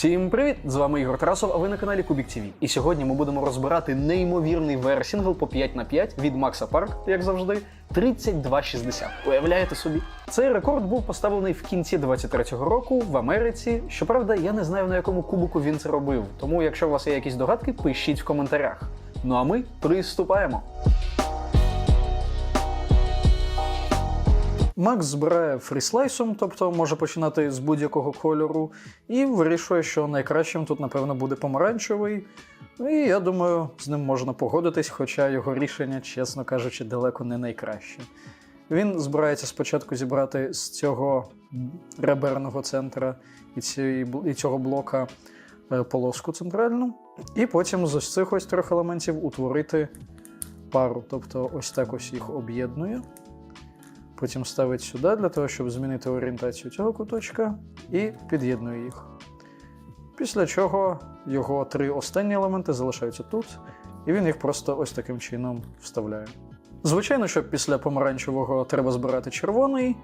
Всім привіт! З вами Ігор Тарасов, а ви на каналі Кубік ТВ. І сьогодні ми будемо розбирати неймовірний VR-сінгл по 5 на 5 від Макса Парк, як завжди, 3260. Уявляєте собі? Цей рекорд був поставлений в кінці 23-го року в Америці. Щоправда, я не знаю на якому кубику він це робив. Тому, якщо у вас є якісь догадки, пишіть в коментарях. Ну а ми приступаємо. Макс збирає фріслайсом, тобто може починати з будь-якого кольору, і вирішує, що найкращим тут, напевно, буде помаранчевий. І я думаю, з ним можна погодитись, хоча його рішення, чесно кажучи, далеко не найкраще. Він збирається спочатку зібрати з цього реберного центра і, бл- і цього блока е, полоску центральну, і потім з ось цих ось трьох елементів утворити пару. Тобто ось так ось їх об'єднує. Потім ставить сюди для того, щоб змінити орієнтацію цього куточка, і під'єднує їх. Після чого його три останні елементи залишаються тут, і він їх просто ось таким чином вставляє. Звичайно, що після помаранчевого треба збирати червоний,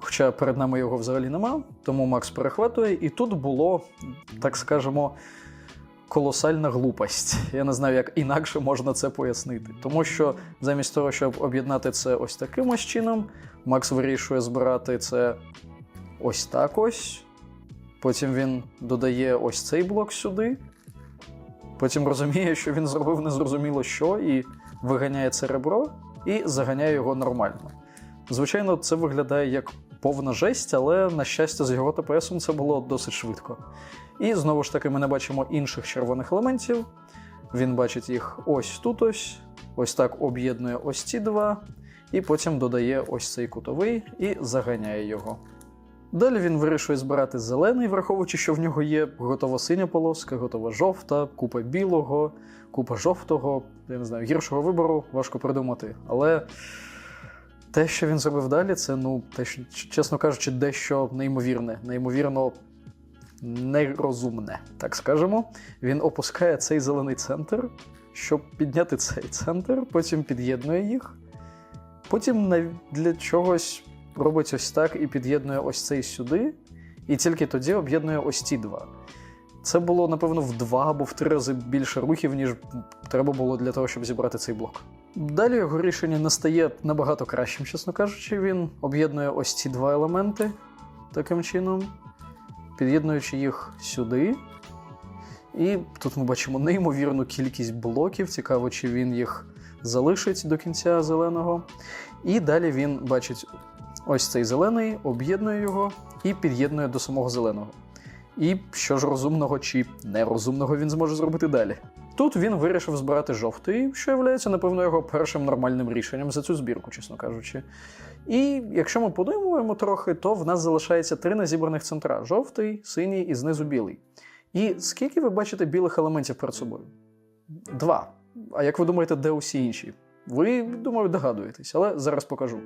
хоча перед нами його взагалі нема, тому Макс перехватує, і тут було, так скажемо, колосальна глупость. Я не знаю, як інакше можна це пояснити. Тому що замість того, щоб об'єднати це ось таким ось чином, Макс вирішує збирати це ось так ось. Потім він додає ось цей блок сюди. Потім розуміє, що він зробив незрозуміло що, і виганяє це ребро і заганяє його нормально. Звичайно, це виглядає як повна жесть, але на щастя, з його ТПСом це було досить швидко. І знову ж таки, ми не бачимо інших червоних елементів. Він бачить їх ось тут ось, ось так об'єднує ось ці два, і потім додає ось цей кутовий і заганяє його. Далі він вирішує збирати зелений, враховуючи, що в нього є готова синя полоска, готова жовта, купа білого, купа жовтого, я не знаю, гіршого вибору важко придумати. Але те, що він зробив далі, це, ну, те, що, чесно кажучи, дещо неймовірне, неймовірно нерозумне, так скажемо. Він опускає цей зелений центр, щоб підняти цей центр, потім під'єднує їх. Потім для чогось робить ось так і під'єднує ось цей сюди, і тільки тоді об'єднує ось ці два. Це було, напевно, в два або в три рази більше рухів, ніж треба було для того, щоб зібрати цей блок. Далі його рішення не стає набагато кращим, чесно кажучи. Він об'єднує ось ці два елементи таким чином, під'єднуючи їх сюди. І тут ми бачимо неймовірну кількість блоків. Цікаво, чи він їх залишить до кінця зеленого. І далі він бачить ось цей зелений, об'єднує його і під'єднує до самого зеленого. І що ж розумного чи нерозумного він зможе зробити далі. Тут він вирішив збирати жовтий, що є, напевно, його першим нормальним рішенням за цю збірку, чесно кажучи. І якщо ми подумаємо трохи, то в нас залишається три незібраних центра: жовтий, синій і знизу білий. І скільки ви бачите білих елементів перед собою? Два. А як ви думаєте, де усі інші? Ви, думаю, догадуєтесь, але зараз покажу.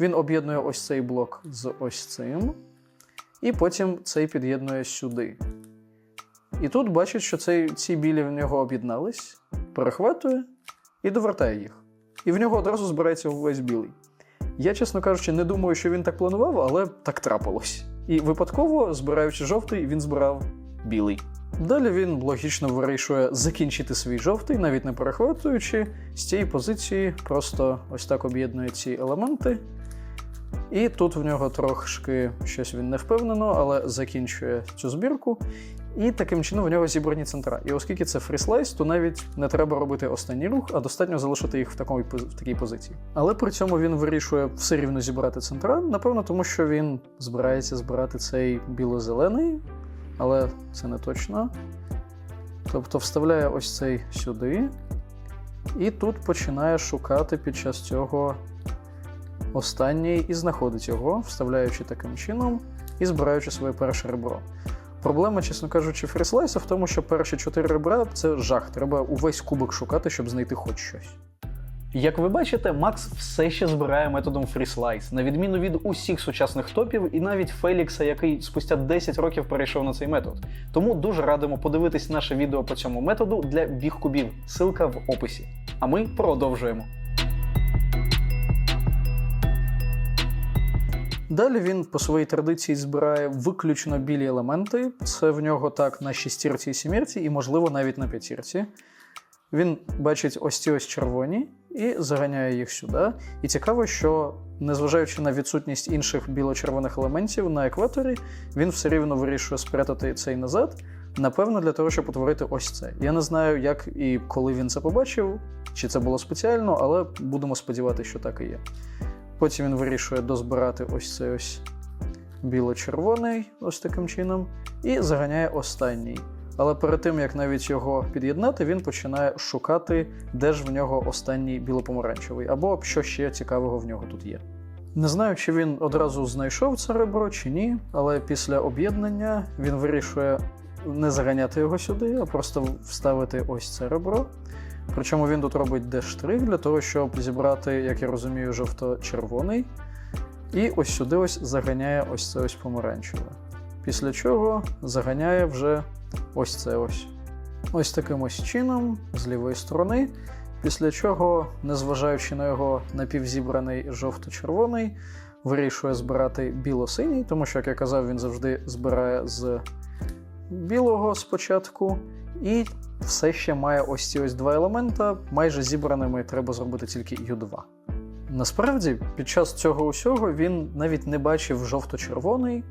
Він об'єднує ось цей блок з ось цим, і потім цей під'єднує сюди. І тут бачить, що цей, ці білі в нього об'єднались, перехватує і довертає їх. І в нього одразу збирається увесь білий. Я, чесно кажучи, не думаю, що він так планував, але так трапилось. І випадково, збираючи жовтий, він збирав білий. Далі він логічно вирішує закінчити свій жовтий, навіть не перехватуючи, з цієї позиції просто ось так об'єднує ці елементи. І тут в нього трошки щось він не впевнено, але закінчує цю збірку. І таким чином в нього зібрані центра. І оскільки це фріслайс, то навіть не треба робити останній рух, а достатньо залишити їх в, такому, в такій позиції. Але при цьому він вирішує все рівно зібрати центра, напевно, тому що він збирається збирати цей біло-зелений, але це не точно. Тобто вставляє ось цей сюди, і тут починає шукати під час цього останній і знаходить його, вставляючи таким чином і збираючи своє перше ребро. Проблема, чесно кажучи, фріслайса в тому, що перші чотири ребра це жах. Треба увесь кубик шукати, щоб знайти хоч щось. Як ви бачите, Макс все ще збирає методом FreeSlice, на відміну від усіх сучасних топів і навіть Фелікса, який спустя 10 років перейшов на цей метод. Тому дуже радимо подивитись наше відео по цьому методу для біг кубів. Силка в описі. А ми продовжуємо. Далі він по своїй традиції збирає виключно білі елементи. Це в нього так на шістірці і сімірці, і, можливо, навіть на п'ятірці. Він бачить ось ці ось червоні і заганяє їх сюди. І цікаво, що незважаючи на відсутність інших біло-червоних елементів на екваторі, він все рівно вирішує спрятати цей назад. Напевно, для того, щоб утворити ось це. Я не знаю, як і коли він це побачив, чи це було спеціально, але будемо сподіватися, що так і є. Потім він вирішує дозбирати ось цей ось біло-червоний, ось таким чином, і заганяє останній. Але перед тим, як навіть його під'єднати, він починає шукати, де ж в нього останній білопомаранчевий, або що ще цікавого в нього тут є. Не знаю, чи він одразу знайшов це ребро чи ні, але після об'єднання він вирішує не заганяти його сюди, а просто вставити ось це ребро. Причому він тут робить D-штрих для того, щоб зібрати, як я розумію, жовто-червоний. І ось сюди ось заганяє ось це ось помаранчеве. Після чого заганяє вже ось це ось. Ось таким ось чином, з лівої сторони. Після чого, незважаючи на його напівзібраний жовто-червоний, вирішує збирати біло-синій, тому що, як я казав, він завжди збирає з білого спочатку. І все ще має ось ці ось два елемента. Майже зібраними треба зробити тільки U2. Насправді, під час цього усього він навіть не бачив жовто-червоний,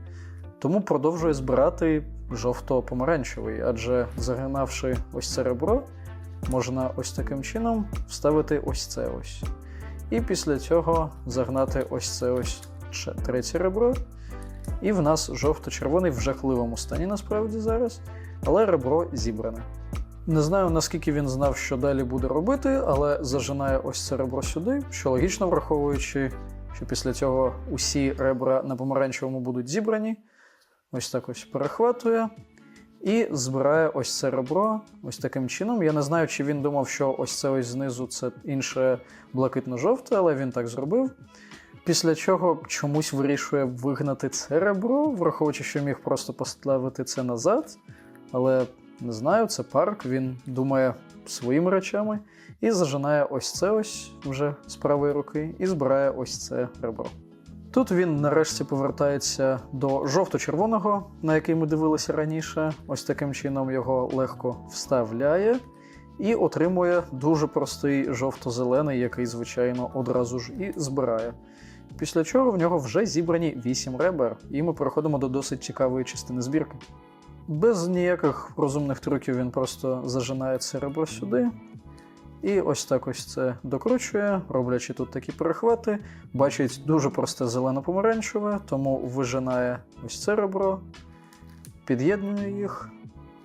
тому продовжує збирати жовто-помаранчевий, адже загинавши ось це ребро, можна ось таким чином вставити ось це ось. І після цього загнати ось це ось третє ребро. І в нас жовто-червоний в жахливому стані насправді зараз, але ребро зібране. Не знаю, наскільки він знав, що далі буде робити, але зажинає ось це ребро сюди, що логічно враховуючи, що після цього усі ребра на помаранчевому будуть зібрані. Ось так ось перехватує. І збирає ось це ребро ось таким чином. Я не знаю, чи він думав, що ось це ось знизу це інше блакитно-жовте, але він так зробив. Після чого чомусь вирішує вигнати це ребро, враховуючи, що міг просто поставити це назад. Але не знаю, це парк, він думає своїми речами і зажинає ось це ось вже з правої руки, і збирає ось це ребро. Тут він нарешті повертається до жовто-червоного, на який ми дивилися раніше. Ось таким чином його легко вставляє і отримує дуже простий жовто-зелений, який, звичайно, одразу ж і збирає. Після чого в нього вже зібрані 8 ребер, і ми переходимо до досить цікавої частини збірки. Без ніяких розумних трюків він просто зажинає це ребро сюди. І ось так ось це докручує, роблячи тут такі перехвати. Бачить дуже просте зелено-помаранчеве, тому вижинає ось це ребро, під'єднує їх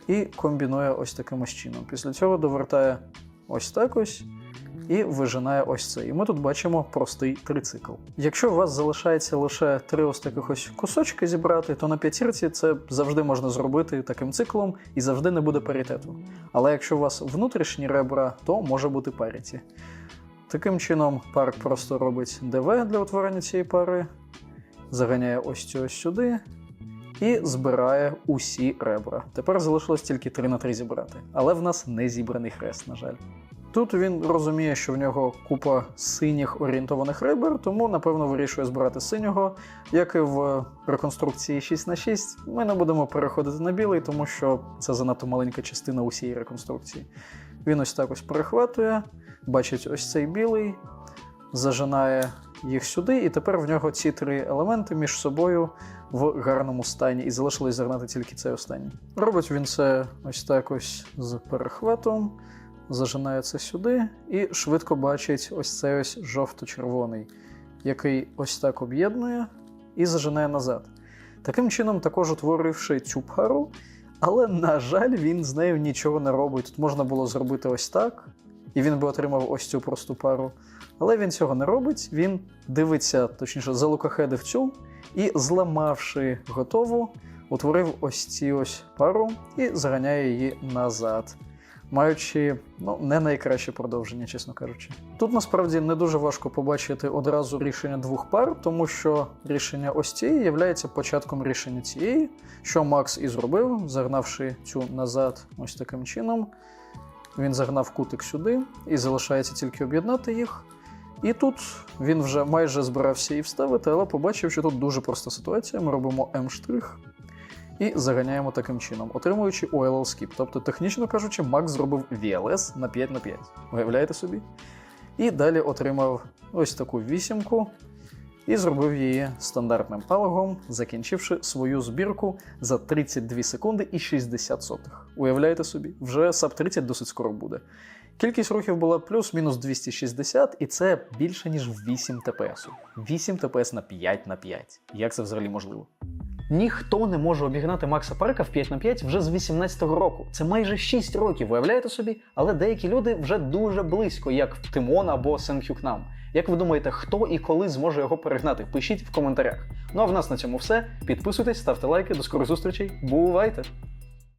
і комбінує ось таким ось чином. Після цього довертає ось так ось і вижинає ось це. І ми тут бачимо простий трицикл. Якщо у вас залишається лише три ось таких ось кусочки зібрати, то на п'ятірці це завжди можна зробити таким циклом і завжди не буде паритету. Але якщо у вас внутрішні ребра, то може бути паріті. Таким чином, парк просто робить ДВ для утворення цієї пари, заганяє ось цю ось сюди. І збирає усі ребра. Тепер залишилось тільки 3 на 3 зібрати. Але в нас не зібраний хрест, на жаль. Тут він розуміє, що в нього купа синіх орієнтованих ребер, тому напевно вирішує збирати синього. Як і в реконструкції 6 на 6 ми не будемо переходити на білий, тому що це занадто маленька частина усієї реконструкції. Він ось так ось перехватує, бачить ось цей білий, зажинає їх сюди, і тепер в нього ці три елементи між собою в гарному стані, і залишилось загнати тільки цей останній. Робить він це ось так ось з перехватом зажинає це сюди і швидко бачить ось цей ось жовто-червоний, який ось так об'єднує і зажинає назад. Таким чином, також утворивши цю пару, але, на жаль, він з нею нічого не робить. Тут можна було зробити ось так, і він би отримав ось цю просту пару. Але він цього не робить, він дивиться, точніше, залукахедив цю, і, зламавши готову, утворив ось цю ось пару і заганяє її назад маючи ну, не найкраще продовження, чесно кажучи. Тут насправді не дуже важко побачити одразу рішення двох пар, тому що рішення ось цієї є початком рішення цієї, що Макс і зробив, загнавши цю назад ось таким чином. Він загнав кутик сюди і залишається тільки об'єднати їх. І тут він вже майже збирався її вставити, але побачив, що тут дуже проста ситуація. Ми робимо М' і заганяємо таким чином, отримуючи OLL skip. Тобто, технічно кажучи, Макс зробив VLS на 5 на 5. Уявляєте собі? І далі отримав ось таку вісімку і зробив її стандартним аналогом, закінчивши свою збірку за 32 секунди і 60 сотих. Уявляєте собі, вже SAP 30 досить скоро буде. Кількість рухів була плюс-мінус 260, і це більше ніж 8 ТПС. 8 ТПС на 5 на 5. Як це взагалі можливо? Ніхто не може обігнати Макса Парка в 5 на 5 вже з 18-го року. Це майже 6 років, уявляєте собі? Але деякі люди вже дуже близько, як Тимон або Сенхюкнам. Як ви думаєте, хто і коли зможе його перегнати? Пишіть в коментарях. Ну а в нас на цьому все. Підписуйтесь, ставте лайки, до скорих зустрічей. Бувайте!